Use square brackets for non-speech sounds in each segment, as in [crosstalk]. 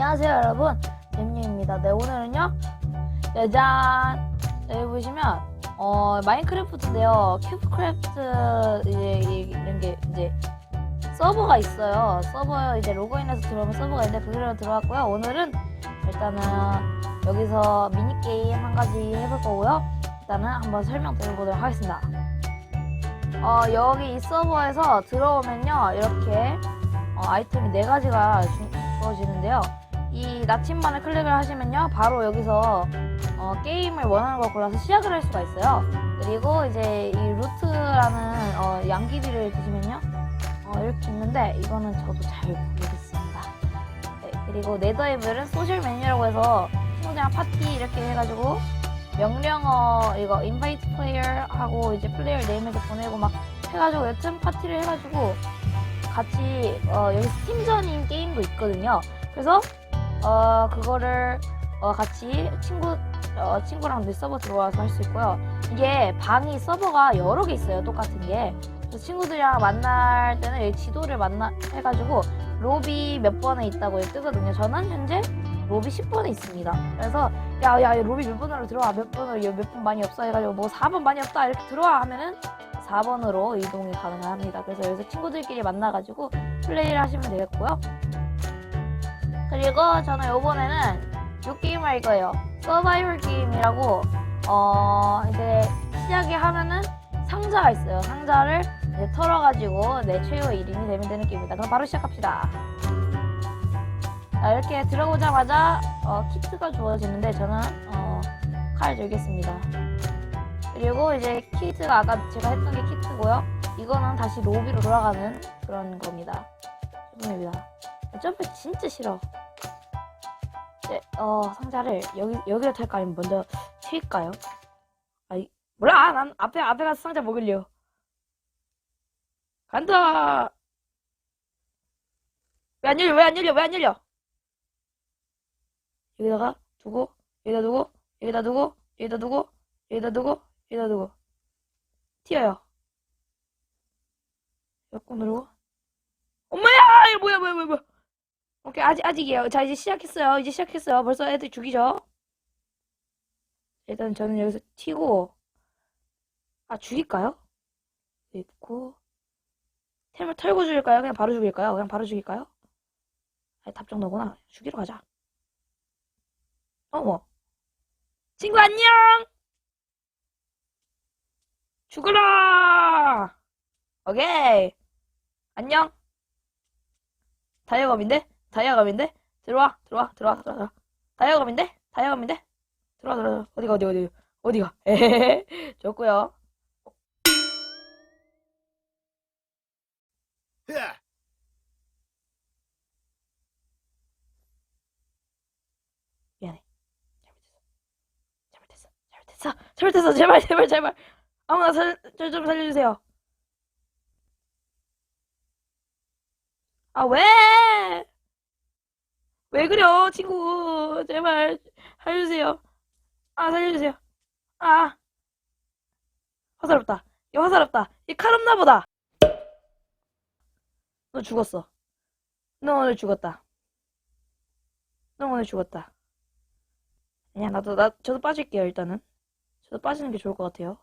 안녕하세요 여러분. 잼님입니다. 네 오늘은요 짜잔 여기 보시면 어 마인크래프트인데요. 큐브크래프트 이제 이- 이런 게 이제 서버가 있어요. 서버 이제 로그인해서 들어오면 서버가 있는데 그대로 들어왔고요. 오늘은 일단은 여기서 미니게임 한 가지 해볼 거고요. 일단은 한번 설명드려보도록 하겠습니다. 어 여기 이 서버에서 들어오면요 이렇게 어, 아이템이 네 가지가 주, 주어지는데요. 이 나침반을 클릭을 하시면요, 바로 여기서 어, 게임을 원하는 걸 골라서 시작을 할 수가 있어요. 그리고 이제 이 루트라는 어, 양귀비를 드시면요, 어, 이렇게 있는데 이거는 저도 잘 모르겠습니다. 네, 그리고 네더에블은 소셜 메뉴라고 해서 친구들이랑 파티 이렇게 해가지고 명령어 이거 인바이트 플레이어 하고 이제 플레이어 네임에서 보내고 막 해가지고 여튼 파티를 해가지고 같이 어, 여기 스팀전인 게임도 있거든요. 그래서 어, 그거를 어, 같이 친구 어, 친구랑 내 서버 들어와서 할 수 있고요. 이게 방이 서버가 여러 개 있어요. 똑같은 게. 친구들이랑 만날 때는 여기 지도를 만나 해가지고 로비 몇 번에 있다고 뜨거든요. 저는 현재 로비 10번에 있습니다. 그래서 야야 로비 몇 번으로 들어와 몇 번으로 몇 번 많이 없어 해가지고 뭐 4번 많이 없다 이렇게 들어와 하면은 4번으로 이동이 가능합니다. 그래서 여기서 친구들끼리 만나가지고 플레이를 하시면 되겠고요. 그리고 저는 이번에는 이 게임 할 거예요. 서바이벌 게임이라고 어 이제 시작이 하면은 상자가 있어요. 상자를 이제 털어가지고 내 최후 1인이 되면 되는 게임입니다. 그럼 바로 시작합시다. 자, 이렇게 들어오자마자 어, 키트가 주어지는데 저는 어, 칼 들겠습니다. 그리고 이제 키트가 아까 제가 했던 게 키트고요. 이거는 다시 로비로 돌아가는 그런 겁니다. 점프입니다. 점프 진짜 싫어. 네, 어, 상자를 여기, 여기로 탈까 아니면 먼저 튈까요? 아이, 몰라! 난 앞에, 앞에 가서 상자 먹을려. 간다! 왜 안 열려? 왜 안 열려? 왜 안 열려? 여기다가 두고, 여기다 두고, 여기다 두고, 여기다 두고, 여기다 두고, 여기다 두고. 튀어요. 몇번 누르고. 엄마야! 이거 뭐야, 뭐야, 뭐야, 뭐야. 오케이, 아직, 아직이에요. 자, 이제 시작했어요. 이제 시작했어요. 벌써 애들 죽이죠? 일단 저는 여기서 튀고, 아, 죽일까요? 있고, 템을 털고 죽일까요? 그냥 바로 죽일까요? 그냥 바로 죽일까요? 아, 답정 너구나. 죽이러 가자. 어머. 친구 안녕! 죽어라! 오케이. 안녕. 다이아검인데? 다이아검인데? 들어와, 들어와, 들어와, 들어와. 다이아검인데? 다이아검인데? 들어와, 들어와. 어디가, 어디가, 어디가. 어디가. 에헤헤. 좋고요 야! 미안해. 잘못했어. 잘못했어. 잘못했어. 잘못했어. 제발, 제발, 제발. 아무나 살, 저좀 살려주세요. 아, 왜? 왜 그려, 친구. 제발, 살려주세요. 아, 살려주세요. 아. 화살 없다. 이 화살 없다. 이칼 없나 보다. 너 죽었어. 너 오늘 죽었다. 너 오늘 죽었다. 아니야, 나도, 나, 저도 빠질게요, 일단은. 저도 빠지는 게 좋을 것 같아요.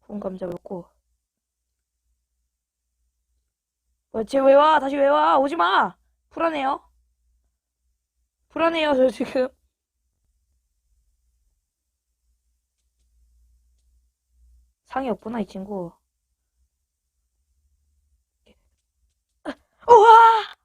구운 감자 먹고. 어, 쟤왜 와? 다시 왜 와? 오지 마! 불안해요. 불안해요, 저 지금. 상이 없구나, 이 친구. 우와!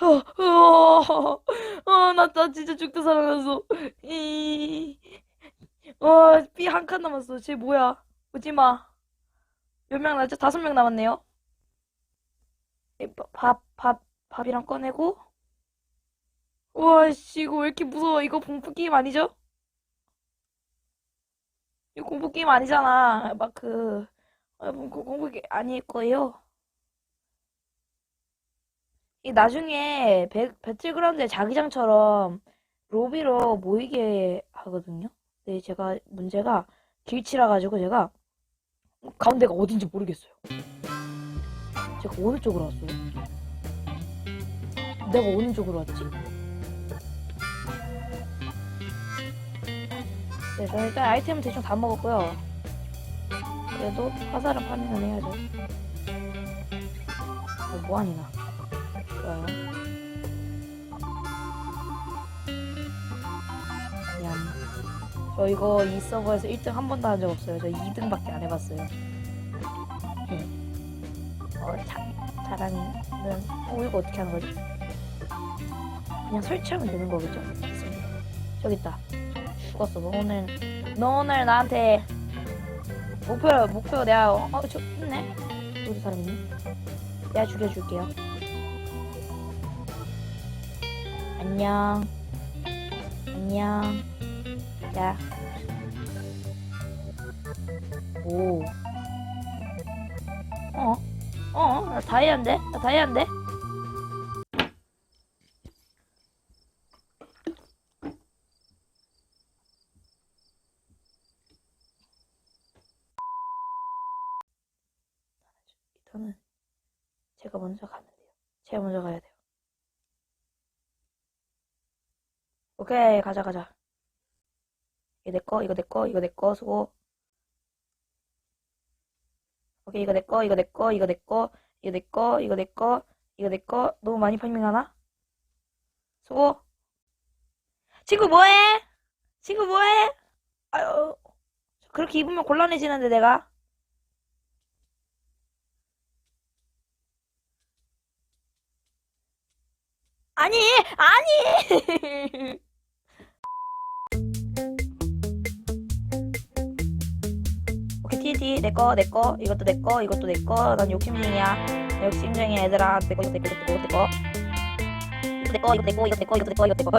어, 어, 어, 나, 나 진짜 죽다 살아났어. 이, 어, 삐한칸 남았어. 쟤 뭐야? 오지 마. 몇 명 남았죠? 다섯 명 남았네요. 이 밥, 밥, 밥, 밥이랑 꺼내고. 우와, 씨, 이거 왜 이렇게 무서워? 이거 공포 게임 아니죠? 이거 공포 게임 아니잖아. 막 그, 어, 공포, 공포 게임 아닐 거예요. 이 나중에 배, 배틀그라운드의 자기장처럼 로비로 모이게 하거든요. 근데 제가 문제가 길치라 가지고 제가 가운데가 어딘지 모르겠어요. 제가 어느 쪽으로 왔어요? 내가 어느 쪽으로 왔지? 네, 저 일단 아이템은 대충 다 먹었고요. 그래도 화살은 파밍은 해야죠. 어, 뭐하니나. 좋아요. 저 이거 이 서버에서 1등 한 번도 한 적 없어요. 저 2등밖에 안 해봤어요. 예. 어, 자, 자랑이는, 어, 이거 어떻게 하는 거지? 그냥 설치하면 되는 거겠죠? 저기 있다. 죽었어. 너 오늘, 너 오늘 나한테 목표, 목표 내가, 어, 저, 있네? 여기 사람 있네? 내가 죽여줄게요. 안녕. 안녕. 야. 오. 어? 어? 나 다이아인데? 나 다이아인데? 저는 제가 먼저 가면 돼요. 제가 먼저 가야 돼요. 오케이, 가자, 가자. 내 거, 이거 내 거, 이거 내 거, 수고. 오케이, 이거 내 거, 이거 내 거, 이거 내 거, 이거 내 거, 이거 내 거, 이거 내 거. 너무 많이 파밍하나? 수고. 친구 뭐해? 친구 뭐해? 아유, 그렇게 입으면 곤란해지는데 내가. 아니, 아니. [laughs] TNT 내거 내거 이것도 내거 이것도 내거. 난 욕심쟁이야. 나 욕심쟁이 얘들아. 내거 이거 내거 이거 내거. 이거 내거 이거 내거 이거 내거 이거 내거 이거.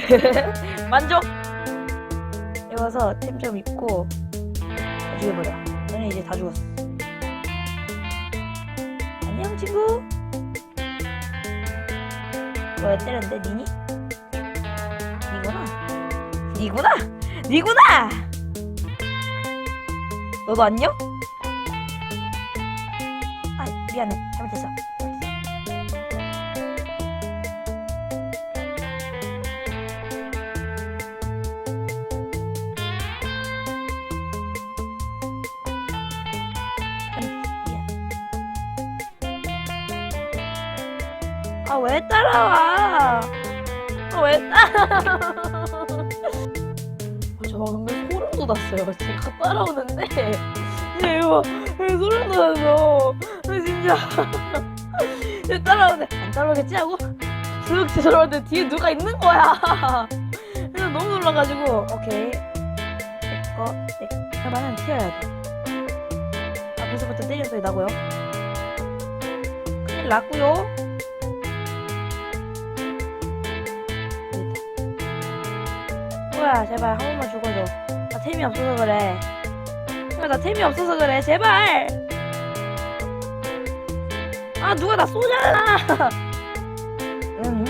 [laughs] 만족! 이어서 템 좀 입고 다 죽여버려. 너는 이제 다 죽었어. 안녕 친구! 뭐야 때렸는데 니니? 니구나. 니구나 니구나! 너도 안녕? 아, 미안해. 잘못했어. 아, 왜 따라와? 아, 왜 따라와? 저 방금 소름 돋았어요. 제가 따라오는데 얘 이거 얘 소름. 나 진짜 [laughs] 얘 따라오는데 안 따라오겠지 하고 슥 뒤돌아오는데 뒤에 누가 있는 거야. [laughs] 그래서 너무 놀라가지고 오케이 내거 나는 튀어야 돼. 앞에서부터 때리는 소리 나고요. 큰일 났고요. 뭐야 제발. 한 번만 죽어줘. 나 템이 없어서 그래. 제발 나 템이 없어서 그래. 제발! 아 누가 나 쏘잖아! 응?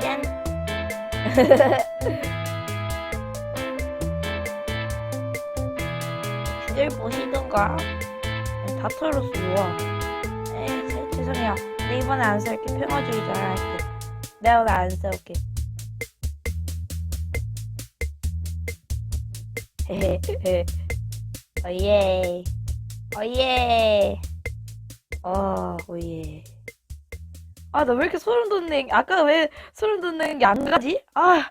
짠! [laughs] 기절 보시던가? 다 털었어 좋아 에이 제- 죄송해요. 내 이번에 안 쏠게. 평화주의자 할게. 내가 오늘 안 쏠게 헤헤헤. 어예. 어예. 어, 오예. 아, 나 왜 이렇게 소름 돋는, 아까 왜 소름 돋는 게 안 가지? 아.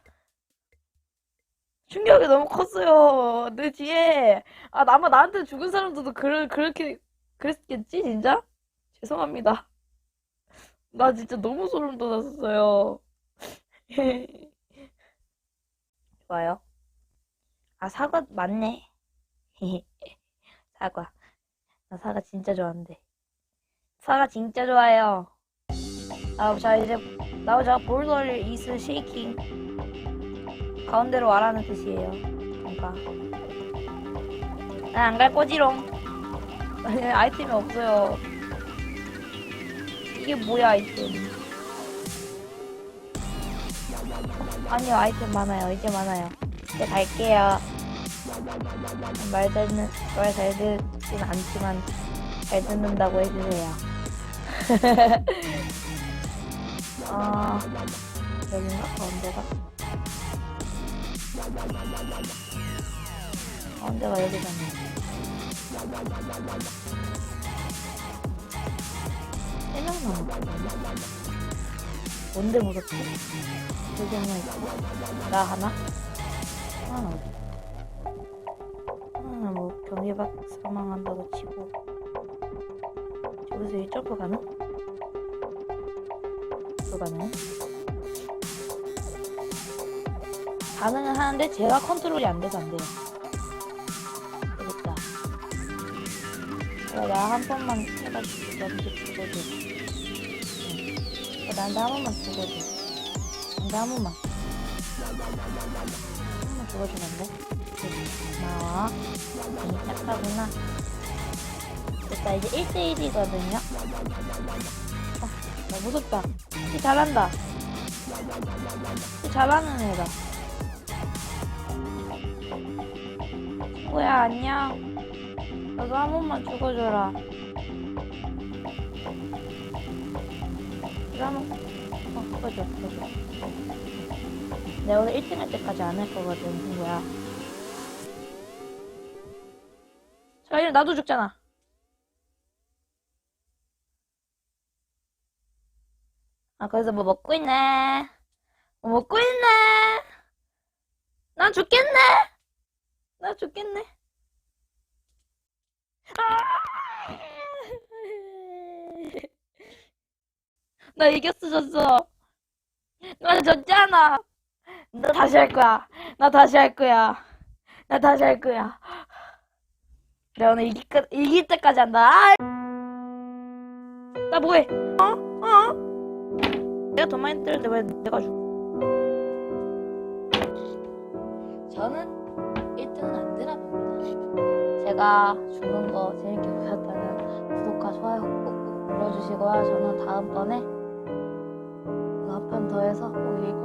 충격이 너무 컸어요. 내 뒤에. 아, 아마 나한테 죽은 사람들도 그, 그렇게, 그랬겠지, 진짜? 죄송합니다. 나 진짜 너무 소름 돋았어요. [laughs] 좋아요. 아, 사과 맞네. [laughs] 사과. 나 사과 진짜 좋아하는데. 사과 진짜 좋아해요. 아, 자, 이제, 나오자. 볼더 이스 쉐이킹. 가운데로 와라는 뜻이에요. 그러니까. 난안 갈 거지롱. 아이템이 없어요. 이게 뭐야, 아이템. 아니요, 아이템 많아요. 이제 많아요. 이제 갈게요. 말 듣는, 말 잘 듣진 않지만 잘 듣는다고 해주세요. [laughs] 아, 여긴가? 가운데가? 가운데가 여기잖아요. 세명 남았거든요. 뭔데 무섭지? 여기 하나 있고, 나 하나? 하나 뭐 경기박 사망한다고 치고 저기서 이 점프 가능? 불가능? 가능은 하는데 제가 컨트롤이 안 돼서 안 돼요. 되겠다. 나한 번만 해가지고 너한테 죽어줘. 응. 나한테 한 번만 죽어줘. 나한테 한 번만. 안 돼? 고마워. 괜히 착하구나. 됐다, 이제 1대1이거든요. 어, 나 무섭다. 이 잘한다. 이 잘하는 애다. 뭐야, 안녕. 나도 한 번만 죽어줘라. 번, 어, 죽어줘, 죽어줘. 내가 오늘 1등 할 때까지 안 할 거거든, 친구야. 자, 이제 나도 죽잖아. 아, 거기서 뭐 먹고 있네. 뭐 먹고 있네. 나 죽겠네. 나 죽겠네. 아! [laughs] 나 이겼어, 졌어. 나 졌잖아. 나 다시 할 거야. 나 다시 할 거야. 나 다시 할 거야. 내가 오늘 이길, 까- 이길 때까지 한다. 아! 나 뭐해? 어? 어? 내가 더 많이 때렸는데 왜 내가 죽? 저는 1등은 안 되나 봅니다. 제가 죽은 거 재밌게 보셨다면 구독과 좋아요 꾹꾹 눌러주시고요. 저는 다음번에 한판 더 해서 꼭겁